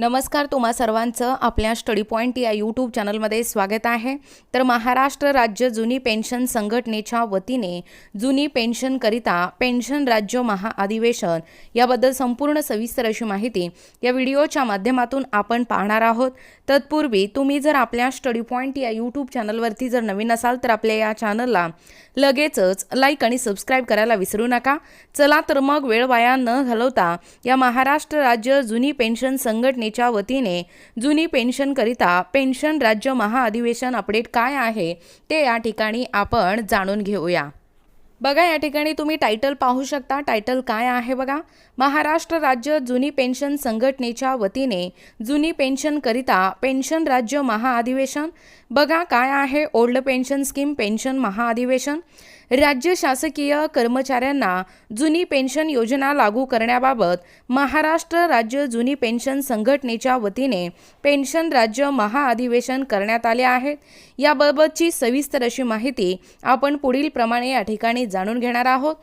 नमस्कार तुम्हा सर्वांचं आपल्या स्टडी पॉईंट या यूट्यूब चॅनलमध्ये स्वागत आहे. तर महाराष्ट्र राज्य जुनी पेन्शन संघटनेच्या वतीने जुनी पेन्शनकरिता पेन्शन राज्य महाअधिवेशन याबद्दल संपूर्ण सविस्तर अशी माहिती या व्हिडिओच्या माध्यमातून आपण पाहणार आहोत. तत्पूर्वी तुम्ही जर आपल्या स्टडी पॉईंट या यूट्यूब चॅनलवरती जर नवीन असाल तर आपल्या या चॅनलला लगेचच लाईक आणि सबस्क्राईब करायला विसरू नका. चला तर मग वेळ वाया न घालवता या महाराष्ट्र राज्य जुनी पेन्शन संघटने संघटनेच्या वतीने जुनी पेन्शनकरिता पेन्शन राज्य महाअधिवेशन अपडेट काय आहे ते या ठिकाणी आपण जाणून घेऊया. बघा या ठिकाणी तुम्ही टायटल पाहू शकता. टायटल काय आहे बघा? महाराष्ट्र राज्य जुनी पेन्शन संघटनेच्या वतीने जुनी पेन्शनकरिता पेन्शन राज्य महाअधिवेशन. बघा काय आहे? ओल्ड पेन्शन स्कीम पेन्शन महाअधिवेशन. राज्य शासकीय कर्मचाऱ्यांना जुनी पेन्शन योजना लागू करण्याबाबत महाराष्ट्र राज्य जुनी पेन्शन संघटनेच्या वतीने पेन्शन राज्य महाअधिवेशन करण्यात आले आहे. याबाबतची सविस्तर अशी माहिती आपण पुढील प्रमाणे या ठिकाणी जाणून घेणार आहोत.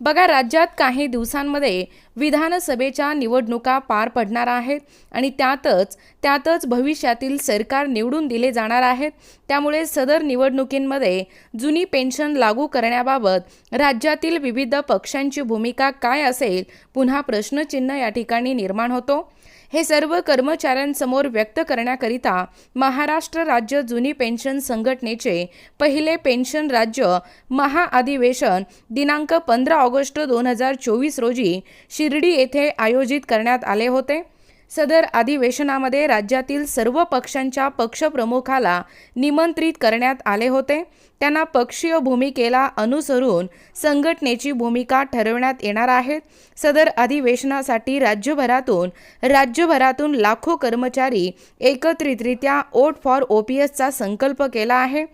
बघा राज्यात काही दिवसांमध्ये विधानसभेच्या निवडणुका पार पडणार आहेत आणि त्यातच त्यातच भविष्यातील सरकार निवडून दिले जाणार आहेत. त्यामुळे सदर निवडणुकींमध्ये जुनी पेन्शन लागू करण्याबाबत राज्यातील विविध पक्षांची भूमिका काय असेल पुन्हा प्रश्नचिन्ह या ठिकाणी निर्माण होतो. हे सर्व कर्मचाऱ्यांसमोर व्यक्त करण्याकरिता महाराष्ट्र राज्य जुनी पेन्शन संघटनेचे पहिले पेन्शन राज्य महाअधिवेशन दिनांक पंधरा ऑगस्ट दोन हजार चोवीस रोजी शिर्डी येथे आयोजित करण्यात आले होते. सदर अधिवेशनामध्ये राज्यातील सर्व पक्षांच्या पक्षप्रमुखाला निमंत्रित करण्यात आले होते. त्यांना पक्षीय भूमिकेला अनुसरून संघटनेची भूमिका ठरवण्यात येणार आहे. सदर अधिवेशनासाठी राज्यभरातून राज्यभरातून लाखो कर्मचारी एकत्रितरित्या ओट फॉर ओ पी एसचा संकल्प केला आहे.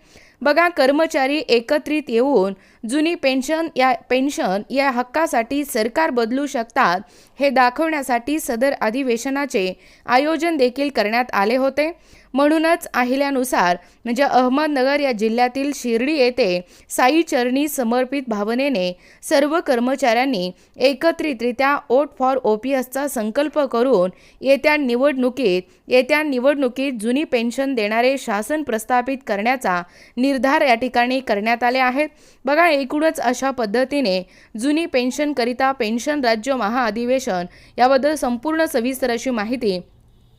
बघा कर्मचारी एकत्रित येऊन जुनी पेन्शन या पेन्शन या हक्कासाठी सरकार बदलू शकतात हे दाखवण्यासाठी सदर अधिवेशनाचे आयोजन देखील करण्यात आले होते. म्हणूनच अहिल्यानुसार म्हणजे अहमदनगर या जिल्ह्यातील शिर्डी येथे साई चरणी समर्पित भावनेने सर्व कर्मचाऱ्यांनी एकत्रितरित्या ओट फॉर ओ पी एसचा संकल्प करून येत्या निवडणुकीत येत्या निवडणुकीत जुनी पेन्शन देणारे शासन प्रस्थापित करण्याचा निर्धार या ठिकाणी करण्यात आले आहेत. बघा एकूणच अशा पद्धतीने जुनी पेन्शनकरिता पेन्शन राज्य महाअधिवेशन याबद्दल संपूर्ण सविस्तर अशी माहिती